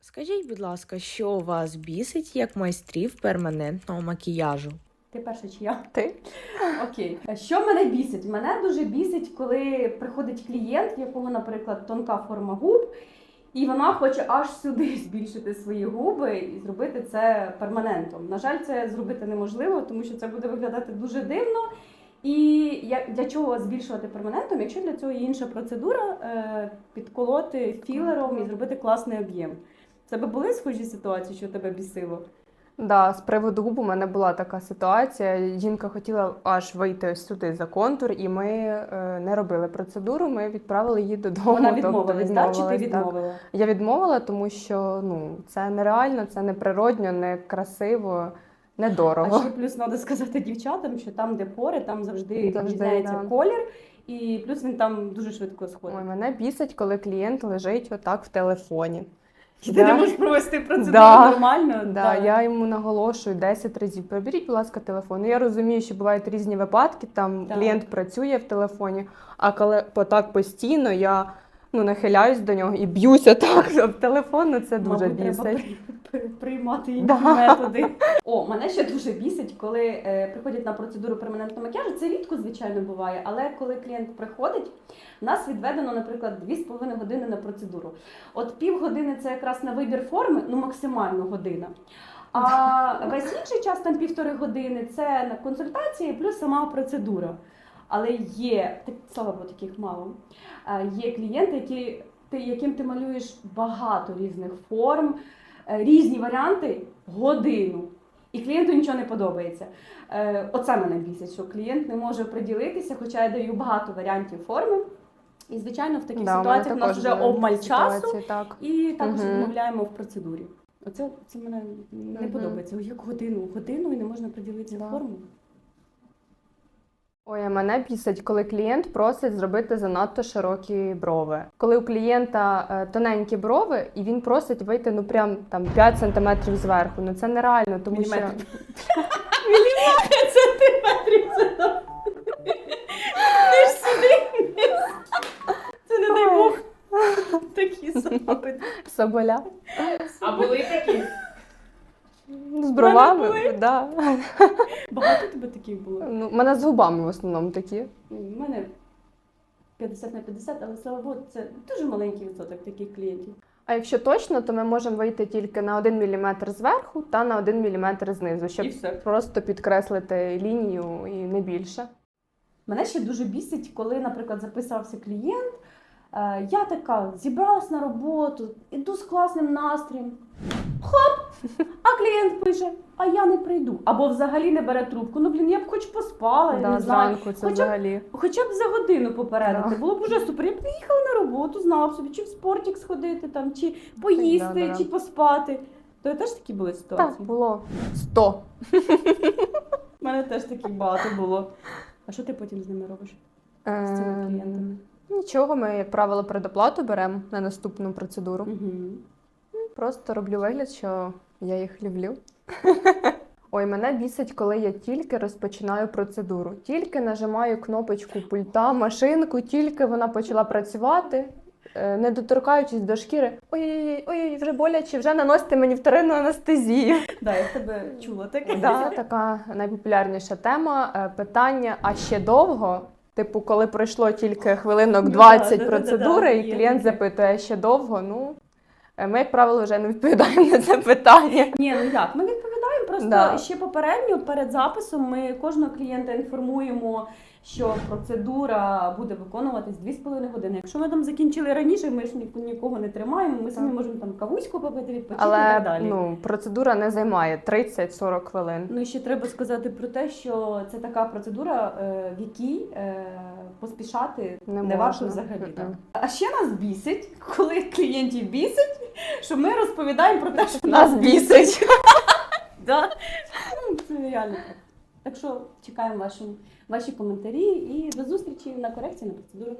Скажіть, будь ласка, що вас бісить як майстрів перманентного макіяжу? Ти перша чи я? Ти? Окей. Що мене бісить? Мене дуже бісить, коли приходить клієнт, в якого, наприклад, тонка форма губ, і вона хоче аж сюди збільшити свої губи і зробити це перманентом. На жаль, це зробити неможливо, тому що це буде виглядати дуже дивно. І я- для чого збільшувати перманентом, якщо для цього є інша процедура, е, підколоти філером і зробити класний об'єм. В тебе були схожі ситуації, що тебе бісило? Да, з приводу губ у мене була така ситуація. Жінка хотіла аж вийти ось сюди за контур, і ми е, не робили процедуру. Ми відправили її додому. Вона тобто відмовилась, так? Чи ти відмовилась, так. відмовила? Я відмовила, тому що ну це нереально, це неприродньо, не красиво, недорого. А ще плюс треба сказати дівчатам, що там, де пори, там завжди, Завжди, відрізняється да. колір, і плюс він там дуже швидко сходить. Ой, мене бісить, коли клієнт лежить отак в телефоні. І Да. ти не можеш провести процедуру Да. нормально. Да, я йому наголошую 10 разів. Приберіть, будь ласка, телефон. Ну, Я розумію, що бувають різні випадки. Там Так. клієнт працює в телефоні, а коли так постійно я ну, нахиляюсь до нього і б'юся так об телефон, ну це дуже Мабуть, бісить. при- приймати інші Да. методи. О, мене ще дуже бісить, коли е, приходять на процедуру перманентного макіяжу. Це рідко, звичайно, буває, але коли клієнт приходить, в нас відведено, наприклад, 2,5 години на процедуру. От півгодини це якраз на вибір форми, ну максимально година. А весь інший час, там півтори години, це на консультації плюс сама процедура. Але є, слава Богу, таких мало. Е, Є клієнти, які, ти, яким ти малюєш багато різних форм, різні варіанти годину. І клієнту нічого не подобається. Е, Оце мене бісить, що клієнт не може приділитися, хоча я даю багато варіантів форми. І, звичайно, в таких Да, ситуаціях у нас вже обмаль часу, Так. і також угу. відмовляємо в процедурі. Оце це мене не угу. подобається. Як годину, годину і не можна приділитися Да. форму. Ой, а мене бісить, коли клієнт просить зробити занадто широкі брови. Коли у клієнта е, тоненькі брови, і він просить вийти ну прям там 5 сантиметрів зверху. Ну це нереально, тому що Міліметр. Сантиметрів це. Сюди. Це не дай Бог. Такі запити. соболя А були такі? З бровами. Да. Багато тебе таких було? Ну, у мене з губами в основному такі. У мене 50 на 50, але слава Богу, це дуже маленький відсоток таких клієнтів. А якщо точно, то ми можемо вийти тільки на 1 мм зверху та на 1 мм знизу, щоб І все. просто підкреслити лінію і не більше. Мене ще дуже бісить, коли, наприклад, записався клієнт. е, Я така зібралась на роботу, іду з класним настроєм. Хоп! А пише: а я не прийду. Або взагалі не бере трубку. Ну, блін, я б хоч поспала, я Да, не знаю. зранку це Хоча б- взагалі. Хоча б за годину попередити. Да. Було б вже супер. Я б приїхала на роботу, знала б собі, чи в спортик сходити, там, чи поїсти, Да-да-да. чи поспати. То теж такі були Так, ситуації. було 100. У мене теж таких багато було. А що ти потім з ними робиш? З цими Ем, клієнтами? Нічого, ми, як правило, предоплату беремо на наступну процедуру. Угу. Просто роблю вигляд, що я їх люблю. Ой, мене бісить, коли я тільки розпочинаю процедуру. Тільки нажимаю кнопочку пульта, машинку, тільки вона почала працювати, е, не доторкаючись до шкіри. Ой-ой-ой, ой, вже боляче, вже наносите мені вторинну анестезію. Да, я тебе чула таке. Да, така найпопулярніша тема. Е, Питання: а ще довго? Типу, коли пройшло тільки хвилинок Ну 20 да, да, да, процедури, і клієнт запитує, ще довго? Ну ми, як правило, вже не відповідаємо на це питання. Ні, ну як? Ми просто Да. ще попередньо перед записом. Ми кожного клієнта інформуємо, що процедура буде виконуватись 2,5 години. Якщо ми там закінчили раніше, ми ж ні- нікого не тримаємо. Ми самі можемо там кавуську попити, відпочити і так далі. ну, процедура не займає 30-40 хвилин. Ну і ще треба сказати про те, що це така процедура, е, в якій е, поспішати не, Не варто взагалі. Так. А ще нас бісить, коли клієнтів бісить, що ми розповідаємо про те, що Нас бісить. Да? Ну, це реально так. Так що чекаємо ваші, ваші коментарі і до зустрічі на корекції на процедурах.